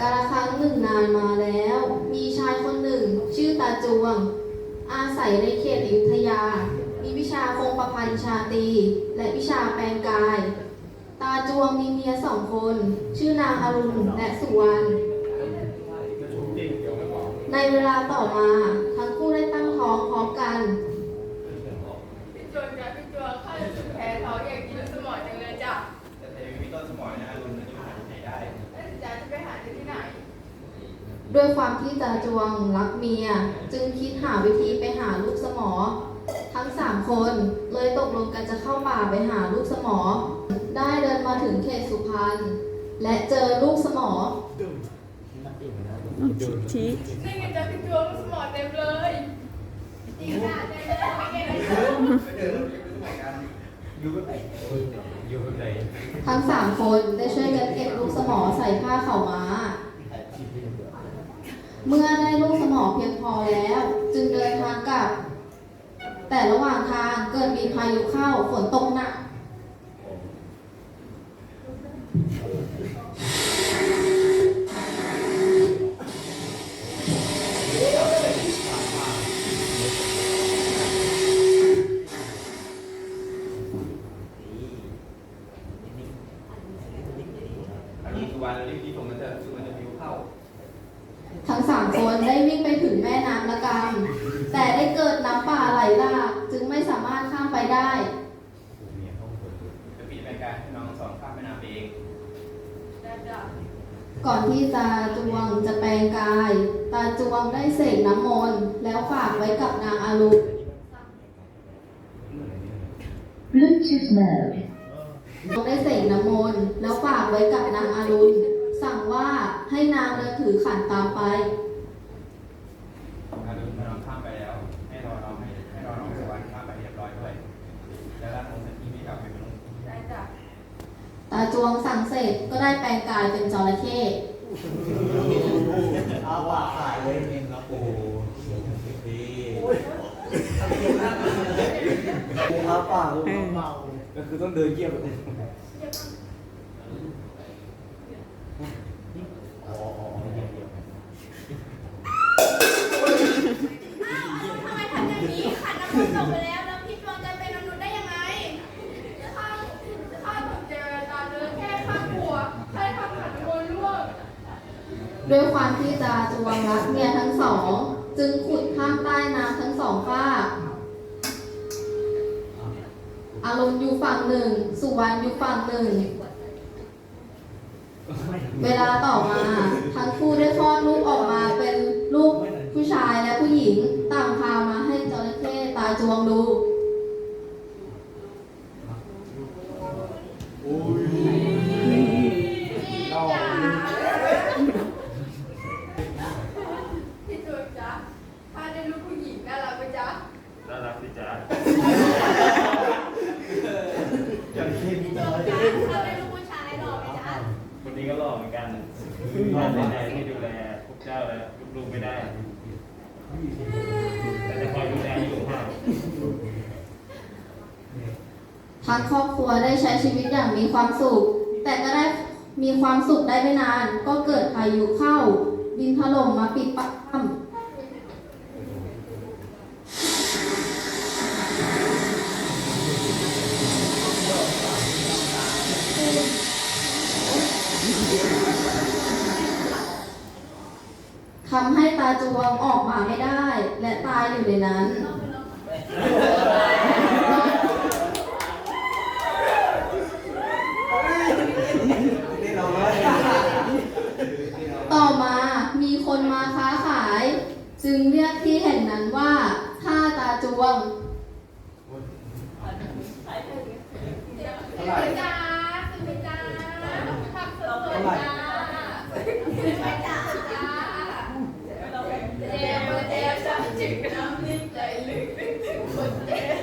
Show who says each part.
Speaker 1: กาลครั้งหนึ่งนานมาแล้ว มีชายคนหนึ่งชื่อตาจวง อาศัยในเขตอยุธยา มีวิชาคงประพันธ์ชาตีและวิชาแปลงกาย ตาจวงมีเมียสองคน ชื่อนางอรุณและสุวรรณในเวลาต่อมาทั้งคู่ได้ตั้งท้องพร้อมกัน
Speaker 2: พี่จวนจ้ะพี่จวนข้ารู้สึกแพ้ท้องอยากกินลูกสมอจังเลยจ้ะ
Speaker 3: แต่เทวีต้นสมอยนะรุนมันจะหาที่ไหนได้
Speaker 2: แล้วจ๋าจะไปหาที่ไหน
Speaker 1: ด้วยความที่ตาจวงรักเมีย จึงคิดหาวิธีไปหาลูกสมอ ทั้งสามคนเลยตกลงกันจะเข้าป่าไปหาลูกสมอ ได้เดินมาถึงเขตสุพรรณและเจอลูกสมอ
Speaker 4: ชี้
Speaker 2: นี่ไงจ้ะพี่จวนลูกสมอเต็มเลยจริงจ้ะเต็มเลยไม่ได้เลย
Speaker 3: เดินรถไปสมัยกันอยู่แบบไหนอยู่แบบไหน
Speaker 1: ทั้งสามคนได้ช่วยกันเก็บลูกสมอใส่ผ้าเข่าวม้า เมื่อได้ลูกสมอเพียงพอแล้ว จึงเดินทางกลับ แต่ระหว่างทางเกิดมีพายุเข้าฝนตกหนัก
Speaker 3: อันนี้สุวรรณรีบที่ผมมันจะสุวรรณจะพิวเข้า
Speaker 1: ทั้งสามคนได้วิ่งไปถึงแม่น้ำละกำแต่ได้เกิดน้ำป่าไหลหลากจึงไม่สามารถข้ามไปได้
Speaker 3: จะปีนไปการให้น้องสองข้ามแม่น้ำเอง
Speaker 2: จ้ะจ้ะ
Speaker 1: ก่อนที่ตาจวงจะแปลงกาย ตาจวงได้เสกน้ำมนต์แล้วฝากไว้กับนางอารุณ
Speaker 5: Bluetooth mode.
Speaker 1: ได้เสกน้ำมนต์แล้วฝากไว้กับนางอารุณสั่งว่า ให้นางเดินถือขันตามไป
Speaker 3: อารุณน้องข้ามไปแล้ว ให้รอน้องให้ให้รอน้องสุวรรณข้ามไปเรียบร้อยด้วย แล้วรับองค์ที่ไม่กลับไปเป็น
Speaker 2: ได้จ้ะ
Speaker 1: ตาจวงสั่งเสร็จก็ได้แปลงกายเป็นจระเข้
Speaker 6: เอาว่าขายเลยเองครับโอ้โหดีกูอาปากกูเมาก็คือต้องเดินเยี่ยมแบบ อ๋ออ๋อเยี่ยมเยี่ยม
Speaker 2: ทำไมทำอย่างนี้ขันน้ำมันตกไปแล้วแล้วพี่จวนจะเป็นน้ำนุนได้ยังไงข้าข้าตกใจเวลาตาเดินแค่ข้างหัวใช่ทำขันน้ำมันร่วง
Speaker 1: ด้วยความที่ตาจวงรักเมียทั้งสอง จึงขุดข้ามใต้น้ำทั้งสองฝากอารมณ์อยู่ฝั่งหนึ่ง สุวรรณอยู่ฝั่งหนึ่ง เวลาต่อมา ทั้งคู่ได้คลอดลูกออกมาเป็นลูกผู้ชายและผู้หญิงต่างพามาให้จระเข้ตาจวงดู
Speaker 6: โอ้ย
Speaker 2: จ๋าพี่จวนจ้ะถ้าได้ลูกผู้หญิงน่ารักไหมจ๊ะ
Speaker 3: น่ารักสิจ๊ะ
Speaker 6: อย่างเช่น
Speaker 2: พี่จวนจ้ะถ้าได้ลูกผู้ชายหล่อไหมจ๊ะ
Speaker 3: ค นนี้ก็หล่อเหมือนกันหล่อในใจที่ดูแลพวกเจ้าและลูกๆไม่ได้ แต่จะคอยดูแลอยู่ห่าง
Speaker 1: ทั้งครอบครัวได้ใช้ชีวิตอย่างมีความสุข แต่ก็ได้มีความสุขได้ไม่นาน ก็เกิดพายุเข้า ดินถล่มมาปิดปา ทำให้ตาจวงออกมาไม่ได้ และตายอยู่ในนั้น ต่อมามีคนมาค้าขาย จึงเรียกที่แห่งนั้นว่าท่าตาจวง
Speaker 6: จ้าจ้าทำเสริ
Speaker 2: จ้า Tyler.